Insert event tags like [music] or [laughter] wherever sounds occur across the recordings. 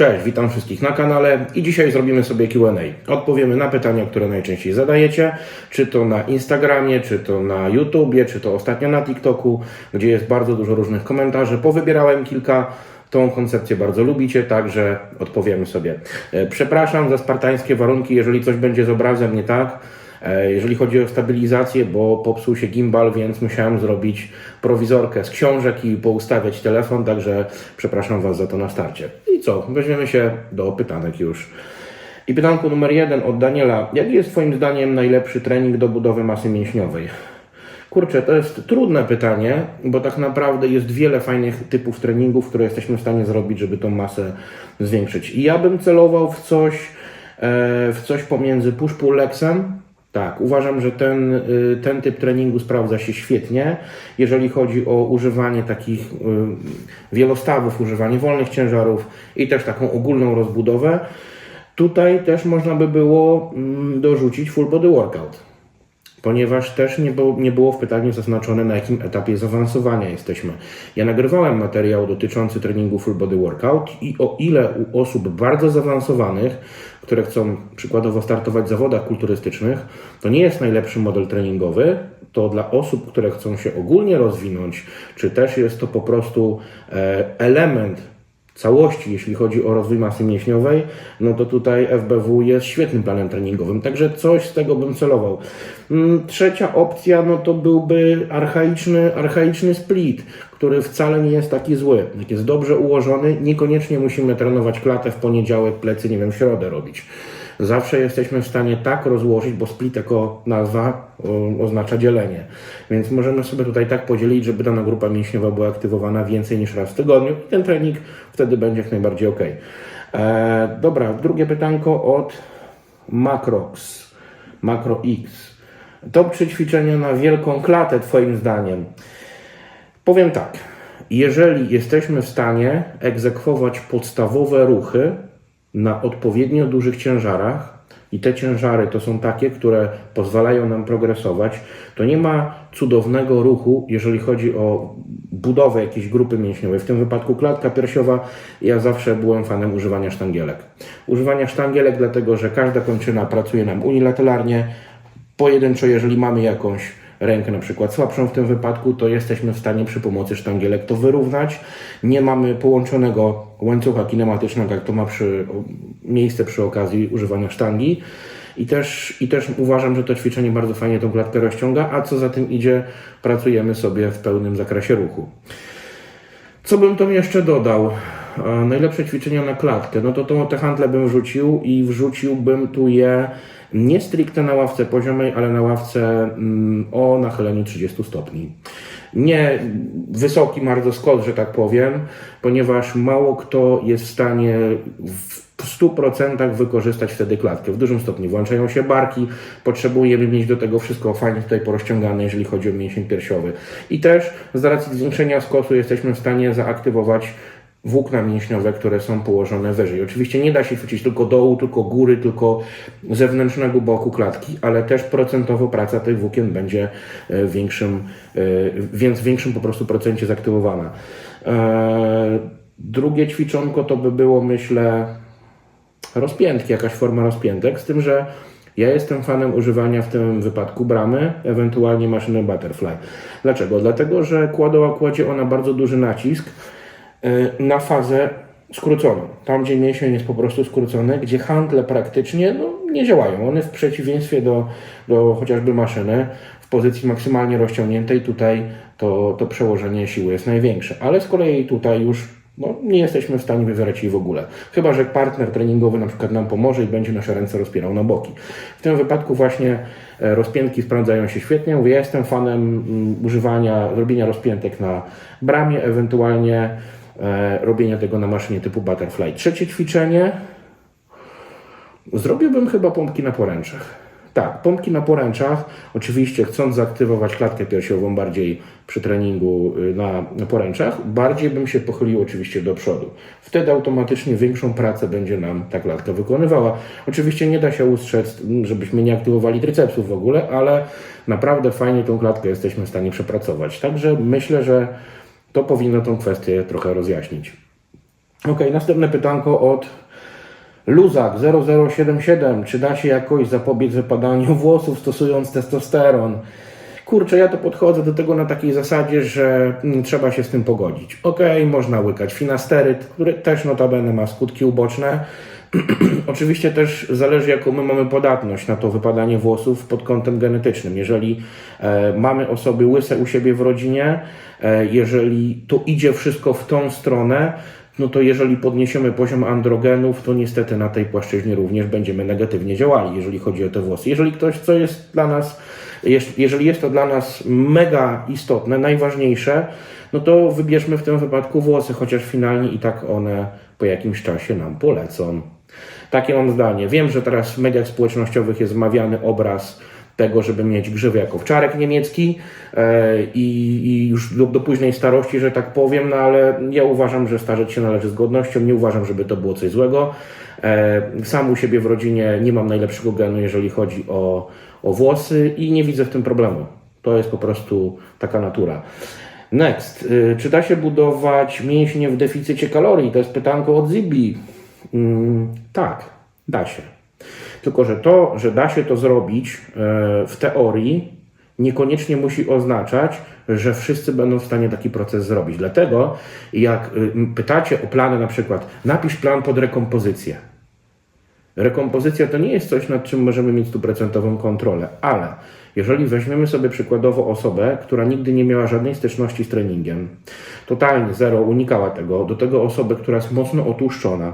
Cześć, witam wszystkich na kanale i dzisiaj zrobimy sobie Q&A. Odpowiemy na pytania, które najczęściej zadajecie, czy to na Instagramie, czy to na YouTubie, czy to ostatnio na TikToku, gdzie jest bardzo dużo różnych komentarzy. Powybierałem kilka, tą koncepcję bardzo lubicie, także odpowiemy sobie. E, Przepraszam za spartańskie warunki, jeżeli coś będzie z obrazem nie tak. E, Jeżeli chodzi o stabilizację, bo popsuł się gimbal, więc musiałem zrobić prowizorkę z książek i poustawiać telefon, także przepraszam Was za to na starcie. I co? Weźmiemy się do pytanek już. I pytanko numer jeden od Daniela. Jaki jest Twoim zdaniem najlepszy trening do budowy masy mięśniowej? Kurczę, to jest trudne pytanie, bo tak naprawdę jest wiele fajnych typów treningów, które jesteśmy w stanie zrobić, żeby tą masę zwiększyć. I ja bym celował w coś, e, w coś pomiędzy push-pull legsem. Tak, uważam, że ten, y, ten typ treningu sprawdza się świetnie, jeżeli chodzi o używanie takich y, wielostawów, używanie wolnych ciężarów i też taką ogólną rozbudowę. Tutaj też można by było mm, dorzucić full body workout ponieważ też nie było, nie było w pytaniu zaznaczone, na jakim etapie zaawansowania jesteśmy. Ja nagrywałem materiał dotyczący treningu full body workout i o ile u osób bardzo zaawansowanych, które chcą przykładowo startować w zawodach kulturystycznych, to nie jest najlepszy model treningowy, to dla osób, które chcą się ogólnie rozwinąć, czy też jest to po prostu e, element całości, jeśli chodzi o rozwój masy mięśniowej, no to tutaj FBW jest świetnym planem treningowym, także coś z tego bym celował. Mm, Trzecia opcja, no to byłby archaiczny, archaiczny split, który wcale nie jest taki zły. Jak jest dobrze ułożony, niekoniecznie musimy trenować klatę w poniedziałek, plecy, nie wiem, w środę robić. Zawsze jesteśmy w stanie tak rozłożyć, bo split jako nazwa oznacza dzielenie. Więc możemy sobie tutaj tak podzielić, żeby dana grupa mięśniowa była aktywowana więcej niż raz w tygodniu i ten trening wtedy będzie jak najbardziej ok. E, dobra, drugie pytanko od Macrox, Macro X. Top 3 ćwiczenia na wielką klatę Twoim zdaniem? Powiem tak. Jeżeli jesteśmy w stanie egzekwować podstawowe ruchy na odpowiednio dużych ciężarach, i te ciężary to są takie, które pozwalają nam progresować, to nie ma cudownego ruchu, jeżeli chodzi o budowę jakiejś grupy mięśniowej. W tym wypadku klatka piersiowa, ja zawsze byłem fanem używania sztangielek. Używania sztangielek, dlatego że każda kończyna pracuje nam unilateralnie, pojedynczo, jeżeli mamy jakąś rękę na przykład słabszą w tym wypadku, to jesteśmy w stanie przy pomocy sztangielek to wyrównać. Nie mamy połączonego łańcucha kinematycznego, jak to ma przy, miejsce przy okazji używania sztangi. I też, I też uważam, że to ćwiczenie bardzo fajnie tą klatkę rozciąga, a co za tym idzie, pracujemy sobie w pełnym zakresie ruchu. Co bym tam jeszcze dodał? E, Najlepsze ćwiczenia na klatkę. No to, to te handle bym wrzucił i wrzuciłbym tu je nie stricte na ławce poziomej, ale na ławce mm, o nachyleniu 30 stopni. Nie wysoki bardzo skos, że tak powiem, ponieważ mało kto jest w stanie w 100% wykorzystać wtedy klatkę. W dużym stopniu włączają się barki, potrzebujemy mieć do tego wszystko fajnie tutaj porozciągane, jeżeli chodzi o mięsień piersiowy. I też z racji zwiększenia skosu jesteśmy w stanie zaaktywować włókna mięśniowe, które są położone wyżej. Oczywiście nie da się ćwiczyć tylko dołu, tylko góry, tylko zewnętrznego boku klatki, ale też procentowo praca tych włókien będzie e, w większym, e, więc większym po prostu procencie zaktywowana. E, Drugie ćwiczonko to by było, myślę, rozpiętki, jakaś forma rozpiętek, z tym, że ja jestem fanem używania w tym wypadku bramy, ewentualnie maszyny butterfly. Dlaczego? Dlatego, że kładoła kładzie ona bardzo duży nacisk na fazę skróconą. Tam, gdzie mięsień jest po prostu skrócony, gdzie handle praktycznie no, nie działają. One w przeciwieństwie do, do chociażby maszyny w pozycji maksymalnie rozciągniętej, tutaj to, to przełożenie siły jest największe. Ale z kolei tutaj już no, nie jesteśmy w stanie wywierać jej w ogóle. Chyba, że partner treningowy na przykład nam pomoże i będzie nasze ręce rozpierał na boki. W tym wypadku właśnie e, rozpiętki sprawdzają się świetnie. Mówię, ja jestem fanem mm, używania, robienia rozpiętek na bramie, ewentualnie robienia tego na maszynie typu butterfly. Trzecie ćwiczenie. Zrobiłbym chyba pompki na poręczach. Tak, pompki na poręczach. Oczywiście chcąc zaaktywować klatkę piersiową bardziej przy treningu y, na, na poręczach, bardziej bym się pochylił oczywiście do przodu. Wtedy automatycznie większą pracę będzie nam ta klatka wykonywała. Oczywiście nie da się ustrzec, żebyśmy nie aktywowali tricepsów w ogóle, ale naprawdę fajnie tą klatkę jesteśmy w stanie przepracować. Także myślę, że to powinno tą kwestię trochę rozjaśnić. Ok, następne pytanko od Luzak 0077. Czy da się jakoś zapobiec wypadaniu [laughs] włosów stosując testosteron? Kurczę, ja to podchodzę do tego na takiej zasadzie, że mm, trzeba się z tym pogodzić. Ok, można łykać finasteryt, który też notabene ma skutki uboczne. [clears throat] Oczywiście też zależy, jaką my mamy podatność na to wypadanie włosów pod kątem genetycznym. Jeżeli e, mamy osoby łyse u siebie w rodzinie, e, jeżeli to idzie wszystko w tą stronę, no to jeżeli podniesiemy poziom androgenów, to niestety na tej płaszczyźnie również będziemy negatywnie działali, jeżeli chodzi o te włosy. Jeżeli ktoś, co jest dla nas, jeż- jeżeli jest to dla nas mega istotne, najważniejsze, no to wybierzmy w tym wypadku włosy, chociaż finalnie i tak one po jakimś czasie nam polecą. Takie mam zdanie. Wiem, że teraz w mediach społecznościowych jest wmawiany obraz tego, żeby mieć grzywę jako wczarek niemiecki e, i, i już do, do późnej starości, że tak powiem, no ale ja uważam, że starzeć się należy z godnością, nie uważam, żeby to było coś złego. E, sam u siebie w rodzinie nie mam najlepszego genu, jeżeli chodzi o, o włosy i nie widzę w tym problemu. To jest po prostu taka natura. Next. Y, Czy da się budować mięśnie w deficycie kalorii? To jest pytanko od Zibi. Mm, tak, da się. Tylko, że to, że da się to zrobić e, w teorii, niekoniecznie musi oznaczać, że wszyscy będą w stanie taki proces zrobić. Dlatego, jak y, pytacie o plany, na przykład, napisz plan pod rekompozycję. Rekompozycja to nie jest coś, nad czym możemy mieć stuprocentową kontrolę, ale jeżeli weźmiemy sobie przykładowo osobę, która nigdy nie miała żadnej styczności z treningiem, totalnie zero, unikała tego, do tego osobę, która jest mocno otłuszczona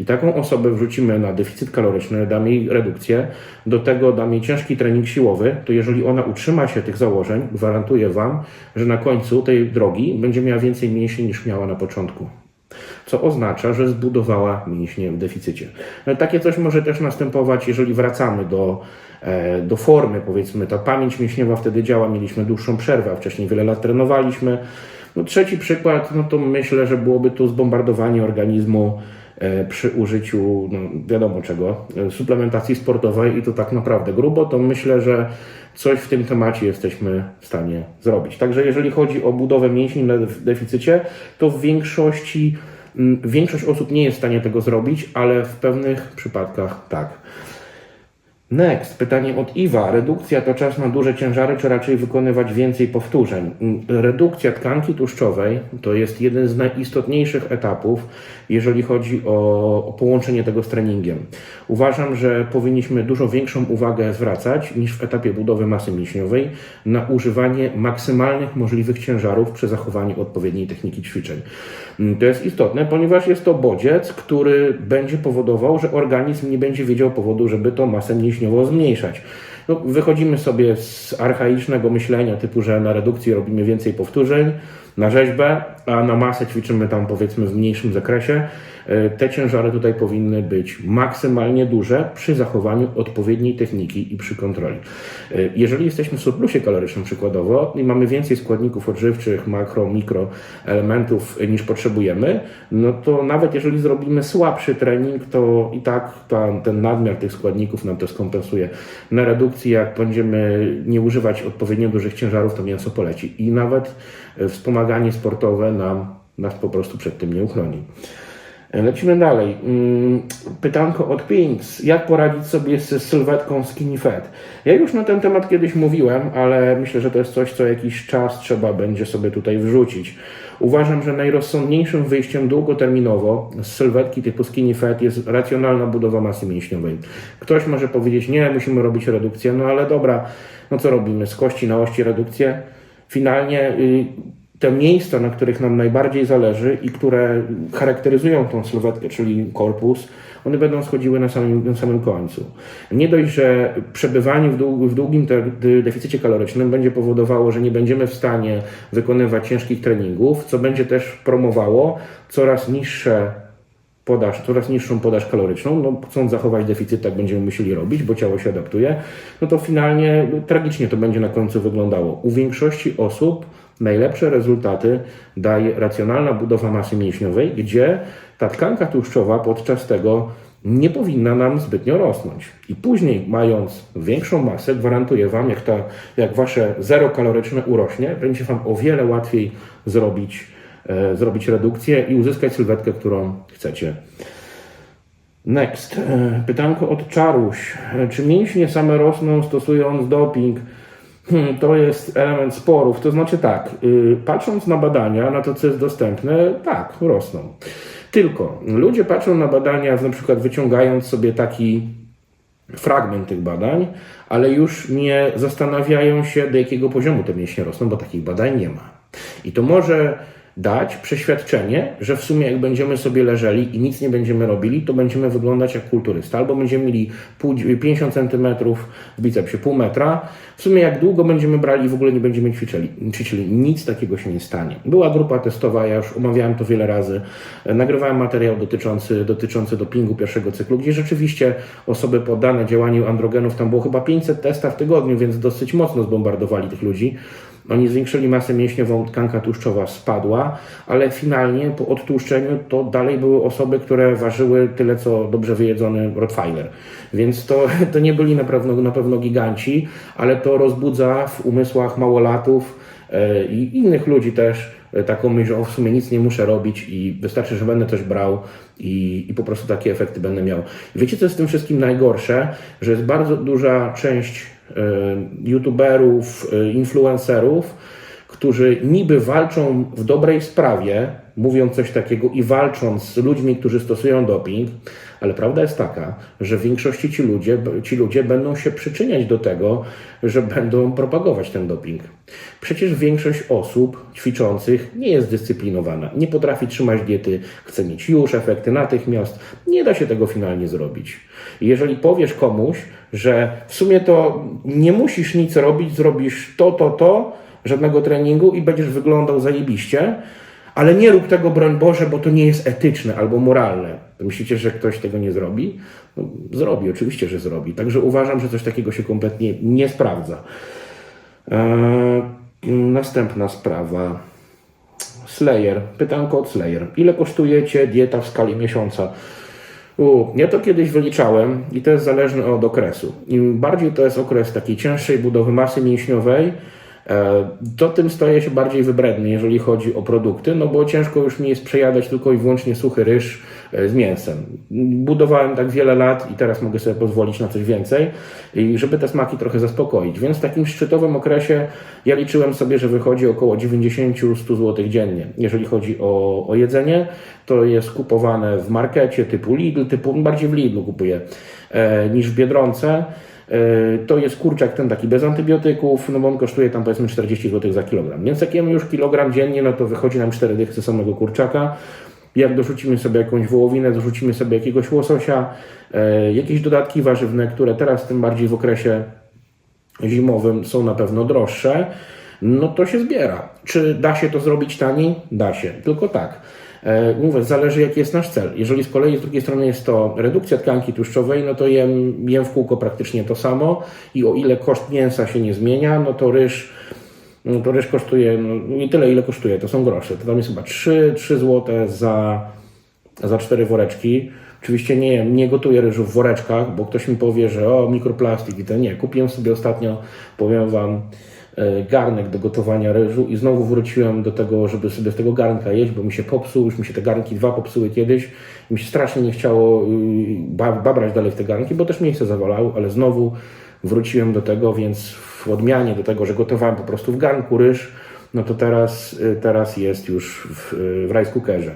i taką osobę wrzucimy na deficyt kaloryczny, damy jej redukcję, do tego damy jej ciężki trening siłowy, to jeżeli ona utrzyma się tych założeń, gwarantuję Wam, że na końcu tej drogi będzie miała więcej mięśni niż miała na początku co oznacza, że zbudowała mięśnie w deficycie. No, takie coś może też następować, jeżeli wracamy do, e, do formy, powiedzmy, ta pamięć mięśniowa wtedy działa, mieliśmy dłuższą przerwę, a wcześniej wiele lat trenowaliśmy. No, trzeci przykład, no to myślę, że byłoby tu zbombardowanie organizmu e, przy użyciu, no, wiadomo czego, e, suplementacji sportowej i to tak naprawdę grubo, to myślę, że coś w tym temacie jesteśmy w stanie zrobić. Także jeżeli chodzi o budowę mięśni na def- deficycie, to w większości większość osób nie jest w stanie tego zrobić, ale w pewnych przypadkach tak. Next, pytanie od Iwa. Redukcja to czas na duże ciężary, czy raczej wykonywać więcej powtórzeń? Mm, Redukcja tkanki tłuszczowej to jest jeden z najistotniejszych etapów, jeżeli chodzi o połączenie tego z treningiem. Uważam, że powinniśmy dużo większą uwagę zwracać niż w etapie budowy masy mięśniowej na używanie maksymalnych możliwych ciężarów przy zachowaniu odpowiedniej techniki ćwiczeń. Mm, To jest istotne, ponieważ jest to bodziec, który będzie powodował, że organizm nie będzie wiedział powodu, żeby tą masę mięśniową zmniejszać. No, wychodzimy sobie z archaicznego myślenia, typu, że na redukcji robimy więcej powtórzeń, na rzeźbę, a na masę ćwiczymy tam powiedzmy w mniejszym zakresie. E, Te ciężary tutaj powinny być maksymalnie duże przy zachowaniu odpowiedniej techniki i przy kontroli. E, Jeżeli jesteśmy w surplusie kalorycznym przykładowo i mamy więcej składników odżywczych, makro, mikro elementów niż potrzebujemy, no to nawet jeżeli zrobimy słabszy trening, to i tak ta, ten nadmiar tych składników nam to skompensuje. Na redukcji, jak będziemy nie używać odpowiednio dużych ciężarów, to mięso poleci. I nawet e, wspomaganie sportowe nam, nas po prostu przed tym nie uchroni. E, Lecimy dalej. Mm, Pytanko od Pinks. Jak poradzić sobie z sylwetką skinny fat? Ja już na ten temat kiedyś mówiłem, ale myślę, że to jest coś, co jakiś czas trzeba będzie sobie tutaj wrzucić. Uważam, że najrozsądniejszym wyjściem długoterminowo z sylwetki typu skinny fat jest racjonalna budowa masy mięśniowej. Ktoś może powiedzieć, nie, musimy robić redukcję, no ale dobra, no co robimy? Z kości na ości redukcję? Finalnie y, te miejsca, na których nam najbardziej zależy i które charakteryzują tą sylwetkę, czyli korpus, one będą schodziły na samym, na samym końcu. Nie dość, że przebywanie w, dług, w długim deficycie kalorycznym będzie powodowało, że nie będziemy w stanie wykonywać ciężkich treningów, co będzie też promowało coraz niższe podaż, coraz niższą podaż kaloryczną, no chcąc zachować deficyt, tak będziemy musieli robić, bo ciało się adaptuje, no to finalnie no, tragicznie to będzie na końcu wyglądało. U większości osób najlepsze rezultaty daje racjonalna budowa masy mięśniowej, gdzie ta tkanka tłuszczowa podczas tego nie powinna nam zbytnio rosnąć. I później, mając większą masę, gwarantuję Wam, jak, ta, jak Wasze zero kaloryczne urośnie, będzie Wam o wiele łatwiej zrobić e, zrobić redukcję i uzyskać sylwetkę, którą chcecie. Next. E, Pytanko od Czaruś. E, Czy mięśnie same rosną stosując doping? Hmm, To jest element sporów. To znaczy tak, y, patrząc na badania, na to co jest dostępne, tak, rosną. Tylko ludzie patrzą na badania, na przykład wyciągając sobie taki fragment tych badań, ale już nie zastanawiają się, do jakiego poziomu te mięśnie rosną, bo takich badań nie ma. I to może dać przeświadczenie, że w sumie jak będziemy sobie leżeli i nic nie będziemy robili, to będziemy wyglądać jak kulturysta. Albo będziemy mieli pół, 50 cm w bicepsie, pół metra. W sumie jak długo będziemy brali i w ogóle nie będziemy ćwiczyli. Nic takiego się nie stanie. Była grupa testowa, ja już omawiałem to wiele razy. Nagrywałem materiał dotyczący, dotyczący dopingu pierwszego cyklu, gdzie rzeczywiście osoby poddane działaniu androgenów, tam było chyba 500 testów w tygodniu, więc dosyć mocno zbombardowali tych ludzi. Oni zwiększyli masę mięśniową, tkanka tłuszczowa spadła, ale finalnie po odtłuszczeniu to dalej były osoby, które ważyły tyle, co dobrze wyjedzony Rottweiler. Więc to, [laughs] to nie byli na pewno, na pewno giganci, ale to rozbudza w umysłach małolatów e, i innych ludzi też e, taką myśl, że w sumie nic nie muszę robić i wystarczy, że będę coś brał i, i po prostu takie efekty będę miał. Wiecie, co jest w tym wszystkim najgorsze? Że jest bardzo duża część youtuberów, e, influencerów, którzy niby walczą w dobrej sprawie, mówiąc coś takiego i walcząc z ludźmi, którzy stosują doping, ale prawda jest taka, że w większości ci ludzie, ci ludzie będą się przyczyniać do tego, że będą propagować ten doping. Przecież większość osób ćwiczących nie jest dyscyplinowana, nie potrafi trzymać diety, chce mieć już efekty natychmiast. Nie da się tego finalnie zrobić. Jeżeli powiesz komuś, że w sumie to nie musisz nic robić, zrobisz to, to, to, żadnego treningu i będziesz wyglądał zajebiście, ale nie rób tego, broń Boże, bo to nie jest etyczne albo moralne. Myślicie, że ktoś tego nie zrobi? No, zrobi, oczywiście, że zrobi. Także uważam, że coś takiego się kompletnie nie sprawdza. Eee, następna sprawa. Slayer. Pytanko od Slayer. Ile kosztujecie dieta w skali miesiąca? U, ja to kiedyś wyliczałem i to jest zależne od okresu. Im bardziej to jest okres takiej cięższej budowy masy mięśniowej, to tym staje się bardziej wybredny, jeżeli chodzi o produkty, no bo ciężko już mi jest przejadać tylko i wyłącznie suchy ryż e, z mięsem. Budowałem tak wiele lat i teraz mogę sobie pozwolić na coś więcej, i żeby te smaki trochę zaspokoić. Więc w takim szczytowym okresie ja liczyłem sobie, że wychodzi około 90-100 zł dziennie. Jeżeli chodzi o, o jedzenie, to jest kupowane w markecie typu Lidl, typu bardziej w Lidlu kupuję e, niż w Biedronce. E, To jest kurczak ten taki bez antybiotyków, no bo on kosztuje tam powiedzmy 40 zł za kilogram. Więc jak jemy już kilogram dziennie, no to wychodzi nam 4 dychy samego kurczaka. Jak dorzucimy sobie jakąś wołowinę, dorzucimy sobie jakiegoś łososia, e, jakieś dodatki warzywne, które teraz tym bardziej w okresie zimowym są na pewno droższe, no to się zbiera. Czy da się to zrobić taniej? Da się. Tylko tak. E, Mówię, zależy jaki jest nasz cel. Jeżeli z kolei z drugiej strony jest to redukcja tkanki tłuszczowej, no to jem, jem w kółko praktycznie to samo i o ile koszt mięsa się nie zmienia, no to ryż, no to ryż kosztuje no, nie tyle ile kosztuje, to są grosze. To tam jest chyba 3, 3 zł za, za cztery woreczki. Oczywiście nie, nie gotuję ryżu w woreczkach, bo ktoś mi powie, że o mikroplastik i to nie. Kupiłem sobie ostatnio, powiem Wam, garnek do gotowania ryżu i znowu wróciłem do tego, żeby sobie z tego garnka jeść, bo mi się popsuł, już mi się te garnki dwa popsuły kiedyś. Mi się strasznie nie chciało y, ba- babrać dalej w te garnki, bo też miejsce zawalało, ale znowu wróciłem do tego, więc w odmianie do tego, że gotowałem po prostu w garnku ryż, no to teraz, y, teraz jest już w, y, w rice cookerze.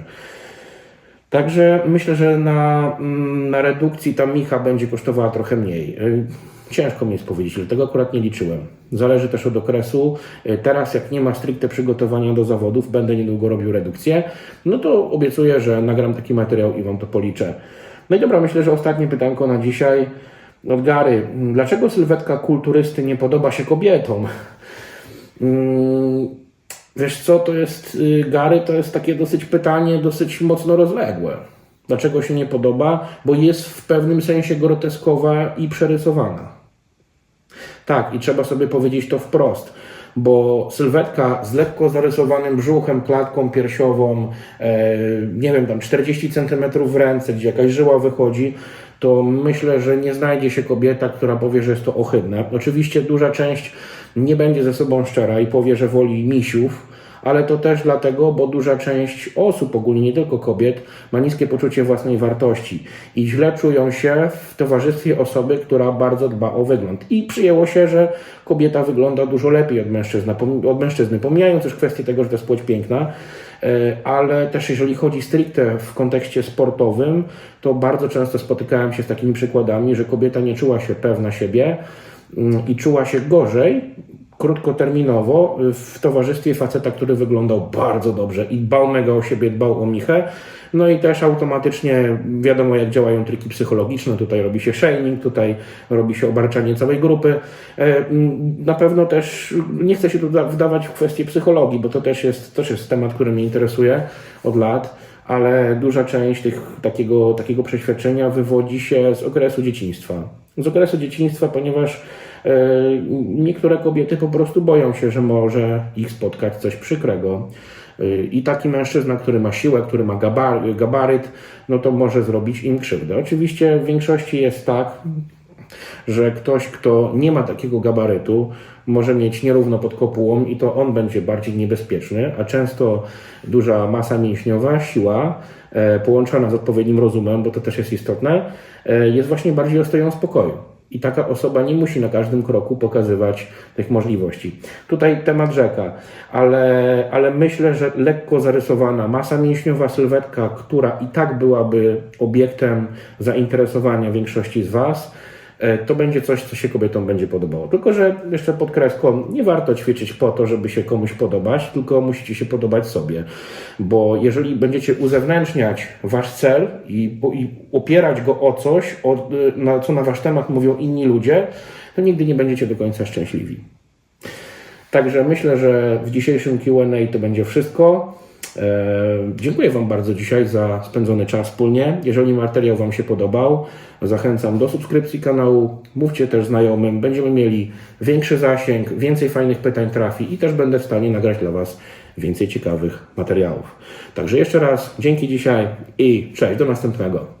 Także myślę, że na, mm, na redukcji ta micha będzie kosztowała trochę mniej. Y, Ciężko mi jest powiedzieć, ale tego akurat nie liczyłem. Zależy też od okresu. Y, Teraz, jak nie ma stricte przygotowania do zawodów, będę niedługo robił redukcję, no to obiecuję, że nagram taki materiał i Wam to policzę. No i dobra, myślę, że ostatnie pytanko na dzisiaj od Gary. Dlaczego sylwetka kulturysty nie podoba się kobietom? Wiesz co, to jest y, Gary, to jest takie dosyć pytanie, dosyć mocno rozległe. Dlaczego się nie podoba? Bo jest w pewnym sensie groteskowa i przerysowana. Tak, i trzeba sobie powiedzieć to wprost, bo sylwetka z lekko zarysowanym brzuchem, klatką piersiową, e, nie wiem, tam 40 cm w ręce, gdzie jakaś żyła wychodzi, to myślę, że nie znajdzie się kobieta, która powie, że jest to ohydne. Oczywiście duża część nie będzie ze sobą szczera i powie, że woli misiów, ale to też dlatego, bo duża część osób, ogólnie nie tylko kobiet, ma niskie poczucie własnej wartości i źle czują się w towarzystwie osoby, która bardzo dba o wygląd. I przyjęło się, że kobieta wygląda dużo lepiej od od mężczyzny pomijając już kwestię tego, że to jest płeć piękna, E, ale też jeżeli chodzi stricte w kontekście sportowym, to bardzo często spotykałem się z takimi przykładami, że kobieta nie czuła się pewna siebie i czuła się gorzej krótkoterminowo w towarzystwie faceta, który wyglądał bardzo dobrze i dbał mega o siebie, dbał o Michę. No i też automatycznie wiadomo, jak działają triki psychologiczne. Tutaj robi się shaming, tutaj robi się obarczanie całej grupy. E, Na pewno też nie chcę się tu da- wdawać w kwestię psychologii, bo to też jest, też jest temat, który mnie interesuje od lat, ale duża część tych, takiego, takiego przeświadczenia wywodzi się z okresu dzieciństwa. Z okresu dzieciństwa, ponieważ e, niektóre kobiety po prostu boją się, że może ich spotkać coś przykrego. E, I taki mężczyzna, który ma siłę, który ma gabar- gabaryt, no to może zrobić im krzywdę. Oczywiście w większości jest tak, że ktoś, kto nie ma takiego gabarytu, może mieć nierówno pod kopułą i to on będzie bardziej niebezpieczny, a często duża masa mięśniowa, siła e, połączona z odpowiednim rozumem, bo to też jest istotne, e, jest właśnie bardziej ostoją spokoju. I taka osoba nie musi na każdym kroku pokazywać tych możliwości. Tutaj temat rzeka, ale, ale myślę, że lekko zarysowana masa mięśniowa, sylwetka, która i tak byłaby obiektem zainteresowania większości z Was, to będzie coś, co się kobietom będzie podobało. Tylko, że jeszcze pod kreską, nie warto ćwiczyć po to, żeby się komuś podobać, tylko musicie się podobać sobie. Bo jeżeli będziecie uzewnętrzniać wasz cel i, i opierać go o coś, o, na, co na wasz temat mówią inni ludzie, to nigdy nie będziecie do końca szczęśliwi. Także myślę, że w dzisiejszym QA to będzie wszystko. E, dziękuję Wam bardzo dzisiaj za spędzony czas wspólnie. Jeżeli materiał Wam się podobał, zachęcam do subskrypcji kanału. Mówcie też znajomym. Będziemy mieli większy zasięg, więcej fajnych pytań trafi i też będę w stanie nagrać dla Was więcej ciekawych materiałów. Także jeszcze raz dzięki dzisiaj i cześć, do następnego.